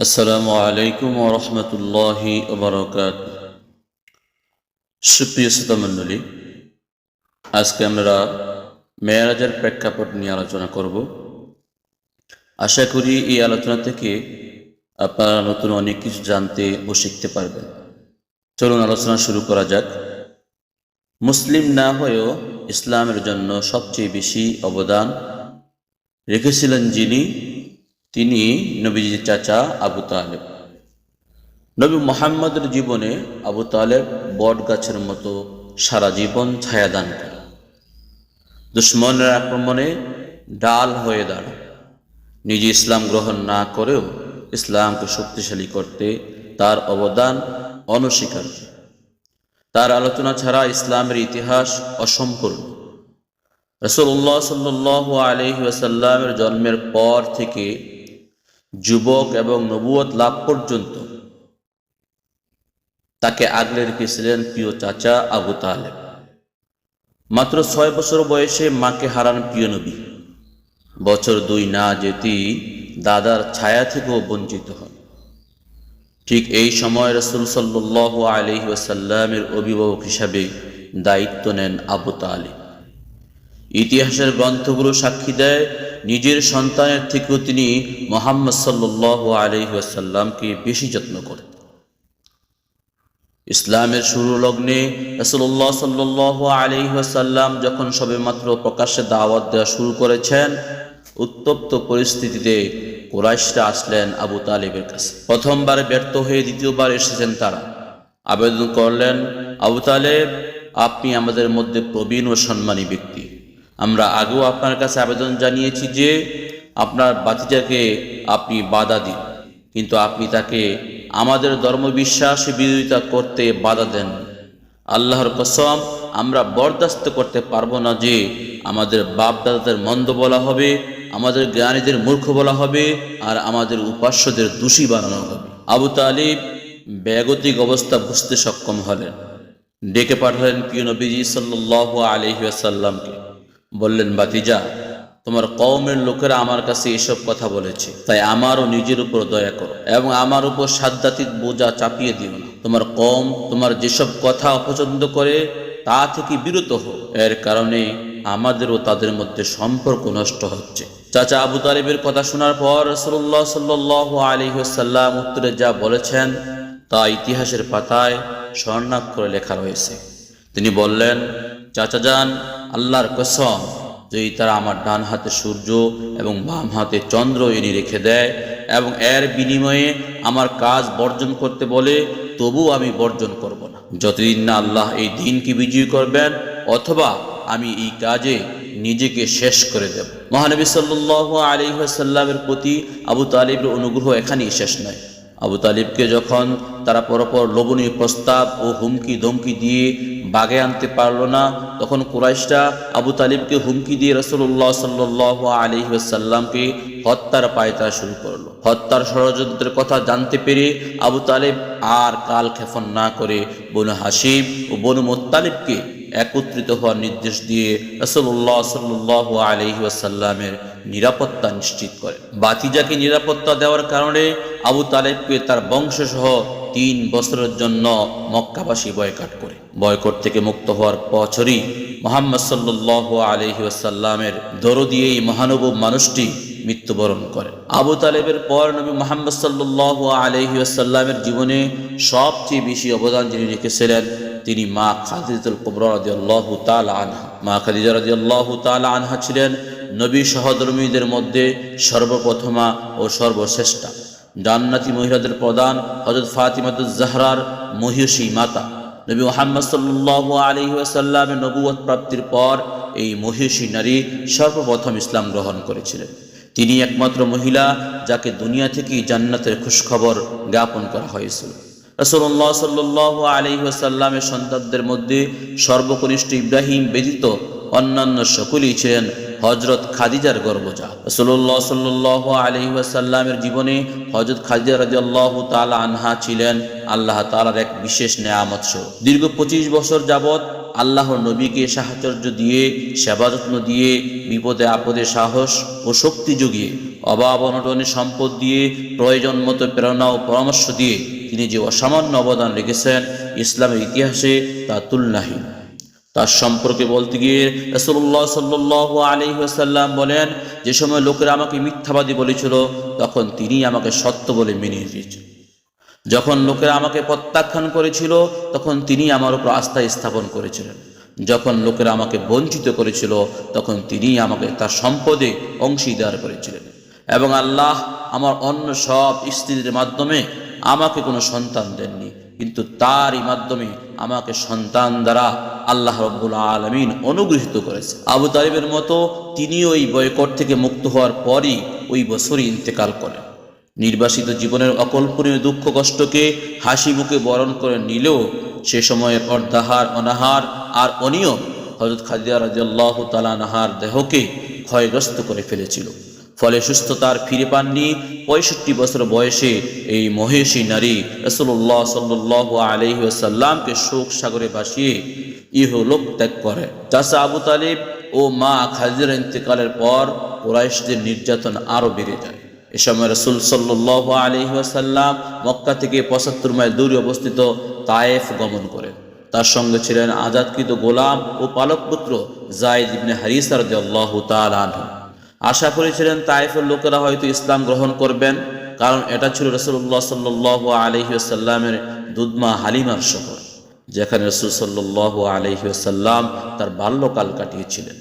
আসসালামু আলাইকুম ওরহমতুল্লাহি ওবরকাত সুপ্রিয় শ্রোতামণ্ডলী আজকে আমরা মেয়ারাজের প্রেক্ষাপট নিয়ে আলোচনা করব। আশা করি এই আলোচনা থেকে আপনারা নতুন অনেক কিছু জানতে ও শিখতে পারবেন। চলুন আলোচনা শুরু করা যাক। মুসলিম না হয়েও ইসলামের জন্য সবচেয়ে বেশি অবদান রেখেছিলেন যিনি তিনি নবীজির চাচা আবু তালেব। নবী মোহাম্মদের জীবনে আবু তালেব বট গাছের মতো সারা জীবন ছায়াদান করে দুশ্মনের আক্রমণে ডাল হয়ে দাঁড়ায় নিজে ইসলাম গ্রহণ না করেও ইসলামকে শক্তিশালী করতে তার অবদান অনস্বীকার্য। তার আলোচনা ছাড়া ইসলামের ইতিহাস অসম্পূর্ণ। রসুল্লাহ সাল্লাহ আলহি আসাল্লামের জন্মের পর থেকে যুবক এবং নবুয়ত লাভ পর্যন্ত। তাকে আগলে রেখেছিলেন প্রিয় চাচা আবু তালেব। মাত্র ছয় বছর বয়সে মাকে হারান প্রিয় নবী। বছর দুই না যেতেই দাদার ছায়া থেকেও বঞ্চিত হন। ঠিক এই সময় রসুল সাল্লাহ আলহি অভিভাবক হিসাবে দায়িত্ব নেন আবু তালেব। ইতিহাসের গ্রন্থগুলো সাক্ষী দেয় নিজের সন্তানের থেকেও তিনি মোহাম্মদ সাল্লাহ আলহিহাসাল্লামকে বেশি যত্ন করেন। ইসলামের শুরু লগ্নে রসুল্লাহ সাল্লাহ আলহিহাসাল্লাম যখন সবেমাত্র প্রকাশ্যে দাওয়াত দেওয়া শুরু করেছেন, উত্তপ্ত পরিস্থিতিতে কোরাইশরা আসলেন আবু তালেবের কাছে। প্রথমবার ব্যর্থ হয়ে দ্বিতীয়বার এসেছেন তারা। আবেদন করলেন, আবু তালেব, আপনি আমাদের মধ্যে প্রবীণ ও সম্মানী ব্যক্তি। আমরা আগেও আপনার কাছে আবেদন জানিয়েছি যে আপনার বাতিজাকে আপনি বাধা দিন। কিন্তু আপনি তাকে আমাদের ধর্মবিশ্বাস বিরোধিতা করতে বাধা দেন। আল্লাহর কসম, আমরা বরদাস্ত করতে পারব না যে আমাদের বাপ দাদাদের মন্দ বলা হবে, আমাদের জ্ঞানীদের মূর্খ বলা হবে, আর আমাদের উপাস্যদের দোষী বানানো হবে। আবু তালিব ব্যাগতিক অবস্থা বুঝতে সক্ষম হলেন। ডেকে পাঠালেন প্রিয় নবীজি সাল্লাহ আলহিহাসাল্লামকে বললেন বাতিজা তোমার কওমের লোকেরা আমার কাছে এসব কথা বলেছে। তাই আমারও নিজের উপর দয়া করো এবং আমার উপর সাদ্দাতিক বোঝা চাপিয়ে দিও না। তোমার কম তোমার যেসব কথা অপছন্দ করে, তা থেকে বিরত হো এর কারণে আমাদেরও তাদের মধ্যে সম্পর্ক নষ্ট হচ্ছে। চাচা আবু তালিবের কথা শোনার পর রসল্লাহ সাল্লাহ আলহিহাল্লাম উত্তরে যা বলেছেন, তা ইতিহাসের পাতায় স্বর্ণাক্ষরে লেখা রয়েছে। তিনি বললেন চাচা যান, আল্লাহর কসম, যদি তারা আমার ডান হাতে সূর্য এবং বাম হাতে চন্দ্র এনে রেখে দেয় এবং এর বিনিময়ে আমার কাজ বর্জন করতে বলে তবু আমি বর্জন করব না। যতদিন না আল্লাহ এই দিনকে বিজয়ী করবেন, অথবা আমি এই কাজে নিজেকে শেষ করে দেব। মহানবী সাল্লাহ আলিহাসাল্লামের প্রতি আবু তালিবের অনুগ্রহ এখানেই শেষ নয়। আবু তালিবকে যখন তারা পরপর লোভনীয় প্রস্তাব ও হুমকি ধমকি দিয়ে বাগে আনতে পারল না, তখন কুরাইশরা আবু তালিবকে হুমকি দিয়ে রসুল্লাহ সাল্লাহ আলিহাসাল্লামকে হত্যার পায়তারা শুরু করল। হত্যার ষড়যন্ত্রের কথা জানতে পেরে আবু তালিব আর কাল ক্ষেপণ না করে বনু হাসিব ও বনু মোত্তালিবকে একত্রিত হওয়ার নির্দেশ দিয়ে রসল্লাহ সাল্লাহ আলহি আসাল্লামের নিরাপত্তা নিশ্চিত করে। বাতিজাকে নিরাপত্তা দেওয়ার কারণে আবু তালেবকে তার বংশসহ তিন বছরের জন্য মক্কাবাসী বয়কাট করে। বয়কট থেকে মুক্ত হওয়ার বছরই মোহাম্মদ সাল্লাহ আলহি আসাল্লামের দরদি এই মহানব মানুষটি মৃত্যুবরণ করে। আবু তালেবের পর নবী মোহাম্মদ সাল্লাহ আলহি আসাল্লামের জীবনে সবচেয়ে বেশি অবদান যিনি রেখেছিলেন, তিনি মা খাদিজুল কুবরা তাআলা আনহা। মা খাদিজা তাআলা আনহা ছিলেন নবী সহধর্মীদের মধ্যে সর্বপ্রথমা ও সর্বশ্রেষ্ঠা। জান্নাতি মহিলাদের প্রদান হজরত ফাতিমাতুজ জাহরার মহিষী মাতা। নবী মোহাম্মদ সাল্লাল্লাহু আলাইহি ওয়াসাল্লামের নবুয়ত প্রাপ্তির পর এই মহিষী নারী সর্বপ্রথম ইসলাম গ্রহণ করেছিলেন। তিনি একমাত্র মহিলা যাকে দুনিয়া থেকেই জান্নাতের খুশখবর জ্ঞাপন করা হয়েছিল। রসল্লাহ সাল্লাহ আলহিহাসাল্লামের সন্তানদের মধ্যে সর্বকনিষ্ঠ ইব্রাহিম ব্যতীত অন্যান্য সকলেই ছিলেন হজরত খাদিজার গর্বজা রসল্লাহ সাল্লাহ আলহিহাসাল্লামের জীবনে হজরত খাদিজা রাজি আল্লাহ তালা আনহা ছিলেন আল্লাহ তালার এক বিশেষ নেয়ামত দীর্ঘ পঁচিশ বছর যাবৎ আল্লাহর নবীকে সাহচর্য দিয়ে, সেবা যত্ন দিয়ে, বিপদে আপদে সাহস ও শক্তি জুগিয়ে, অভাব অনটনে সম্পদ দিয়ে, প্রয়োজন মতো প্রেরণা ও পরামর্শ দিয়ে তিনি যে অসামান্য অবদান রেখেছেন, ইসলামের ইতিহাসে তা তুলনাহীন। তার সম্পর্কে বলতে গিয়ে রসুল্লাহ সাল্লাহ আলহিহাসাল্লাম বলেন, যে সময় লোকেরা আমাকে মিথ্যাবাদী বলেছিল, তখন তিনি আমাকে সত্য বলে মেনে নিয়েছেন। যখন লোকেরা আমাকে প্রত্যাখ্যান করেছিল, তখন তিনি আমার উপর আস্থা স্থাপন করেছিলেন। যখন লোকেরা আমাকে বঞ্চিত করেছিল, তখন তিনি আমাকে তার সম্পদে অংশীদার করেছিলেন। এবং আল্লাহ আমার অন্য সব স্ত্রীদের মাধ্যমে আমাকে কোনো সন্তান দেননি, কিন্তু তারই মাধ্যমে আমাকে সন্তান দ্বারা আল্লাহ রব্বুল আলমিন অনুগৃহীত করেছে আবু তালিবের মতো তিনি ওই বয়কট থেকে মুক্ত হওয়ার পরই ওই বছরই ইন্তেকাল করেন। নির্বাসিত জীবনের অকল্পনীয় দুঃখ কষ্টকে হাসি মুখে বরণ করে নিলেও সে সময়ের অর্ধাহার, অনাহার আর অনিয়ম হজরত খাদিয়া রাজিয়াল্লাহ তালানাহার দেহকে ক্ষয়গ্রস্ত করে ফেলেছিল। ফলে সুস্থতার ফিরে পাননি পঁয়ষট্টি বছর বয়সে এই মহেশী নারী রসুল্লাহ সাল্লাহ আলহিসাল্লামকে শোক সাগরে ভাসিয়ে ইহলোক ত্যাগ করে। চাষা আবু তালিব ও মা খাদিজার ইন্তেকালের পর কোরাইশদের নির্যাতন আরও বেড়ে যায়। এ সময় রসুল সাল্লাহ আলহিহাসাল্লাম মক্কা থেকে পঁচাত্তর মাইল দূরে অবস্থিত তায়েফ গমন করেন। তার সঙ্গে ছিলেন আজাদকৃত গোলাম ও পালক পুত্র জায়দ ইবনে হারিসার আল্লাহ তালহ আশা করেছিলেন তায়েফের লোকেরা হয়তো ইসলাম গ্রহণ করবেন, কারণ এটা ছিল রসুল্লাহ সাল্লাহ আলহিহাসাল্লামের দুধমা হালিমার শহর। যেখানে রসুল সাল্লাহ আলহিহাসাল্লাম তার বাল্যকাল কাটিয়েছিলেন।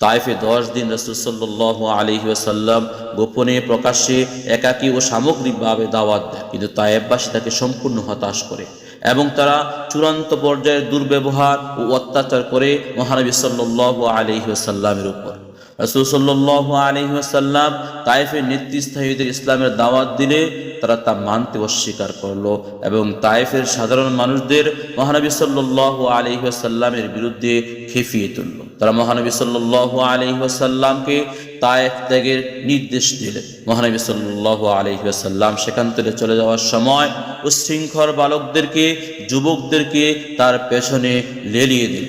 তাইফে দশ দিন রসুল সাল্লাহ আলহিহাসাল্লাম গোপনে প্রকাশ্যে একাকী ও সামগ্রিকভাবে দাওয়াত দেয় কিন্তু তায়েববাসী তাকে সম্পূর্ণ হতাশ করে এবং তারা চূড়ান্ত পর্যায়ের দুর্ব্যবহার ও অত্যাচার করে মহানবী সাল্লাহ আলহিহাসাল্লামের উপর। রসুল সাল্লাহ আলহিহাসাল্লাম তাইফের নেতৃস্থায়ীদের ইসলামের দাওয়াত দিলে তারা তা মানতে অস্বীকার করল এবং তাইফের সাধারণ মানুষদের মহানবী সাল্লাহ আলহিহাসাল্লামের বিরুদ্ধে খেপিয়ে তুলল। তারা মহানবী সাল্লাহ আলহিহাসাল্লামকে তায়েফ ত্যাগের নির্দেশ দিলেন মহানবী সাল্লাহ আলহিহাসাল্লাম সেখান থেকে চলে যাওয়ার সময় উশৃঙ্খল বালকদেরকে, যুবকদেরকে তার পেছনে লেলিয়ে দিল।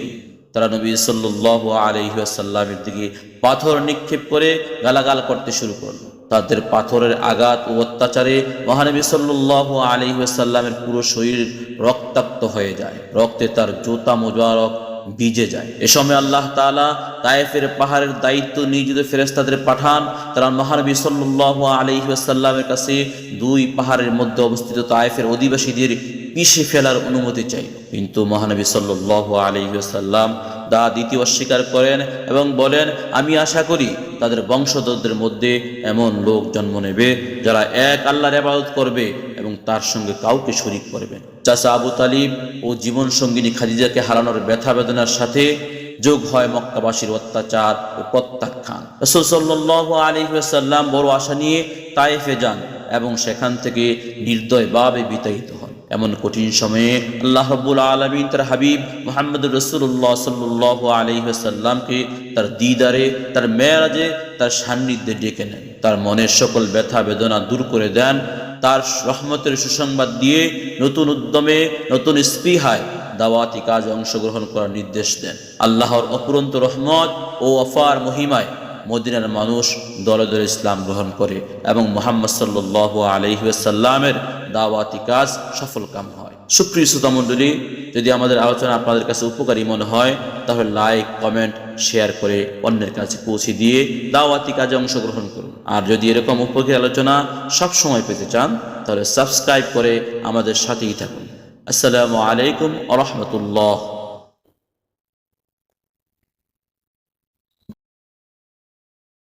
তারা নবী সাল্লাহ আলহিহাসাল্লামের দিকে পাথর নিক্ষেপ করে গালাগাল করতে শুরু করল। তাদের পাথরের আঘাত ও অত্যাচারে মহানবী সাল্লাহ আলহিহাসাল্লামের পুরো শরীর রক্তাক্ত হয়ে যায়। রক্তে তার জুতা মোজারক ভিজে যায়। এ সময় আল্লাহ তালা তায়েফের পাহাড়ের দায়িত্ব নিয়োজিত ফেরেস্তাদের পাঠান। তারা মহানবী সাল্লাহ আলহিহাসাল্লামের কাছে দুই পাহাড়ের মধ্যে অবস্থিত তায়েফের অধিবাসীদের পিষে ফেলার অনুমতি চাই কিন্তু মহানবী সাল্লাহ আলহিহাসাল্লাম দা দ্বিতীয় অস্বীকার করেন এবং বলেন, আমি আশা করি তাদের বংশধরদের মধ্যে এমন লোক জন্ম নেবে যারা এক আল্লাহর আবাদত করবে এবং তার সঙ্গে কাউকে শরিক করবে চাচা আবু তালিব ও জীবন সঙ্গিনী খাদিজাকে হারানোর ব্যথা বেদনার সাথে যোগ হয় মক্কাবাসীর অত্যাচার ও প্রত্যাখ্যান। রসুল সাল্লাহ আলহিহাসাল্লাম বড় আশা নিয়ে তায়েফে যান এবং সেখান থেকে নির্দয়ভাবে বিতাড়িত হন। এমন কঠিন সময়ে আল্লাহ রব্বুল আলমিন তার হাবিব মোহাম্মদ রসুল্লাহ সাল্লাহ আলহিহাসাল্লামকে তার দিদারে, তার মেয়ারাজে, তার সান্নিধ্যে ডেকে নেন। তার মনের সকল ব্যথা বেদনা দূর করে দেন। তার রহমতের সুসংবাদ দিয়ে নতুন উদ্যমে, নতুন স্পৃহায় দাওয়াতি কাজে অংশগ্রহণ করার নির্দেশ দেন। আল্লাহর অপুরন্ত রহমত ও অফার মহিমায় মদিনার মানুষ দলে দলে ইসলাম গ্রহণ করে এবং মোহাম্মদ সাল্লাহ আলহিসাল্লামের দাওয়াতি কাজ সফল কাম হয়। সুপ্রিয় শ্রোতা মণ্ডলী, যদি আমাদের আলোচনা আপনাদের কাছে উপকারী মনে হয়, তাহলে লাইক কমেন্ট শেয়ার করে অন্যের কাছে পৌঁছে দিয়ে দাওয়াতি কাজে অংশগ্রহণ করুন। আর যদি এরকম উপকারী আলোচনা সব সময় পেতে চান, তাহলে সাবস্ক্রাইব করে আমাদের সাথেই থাকুন। আসসালামু আলাইকুম আ রহমতুল্লাহ।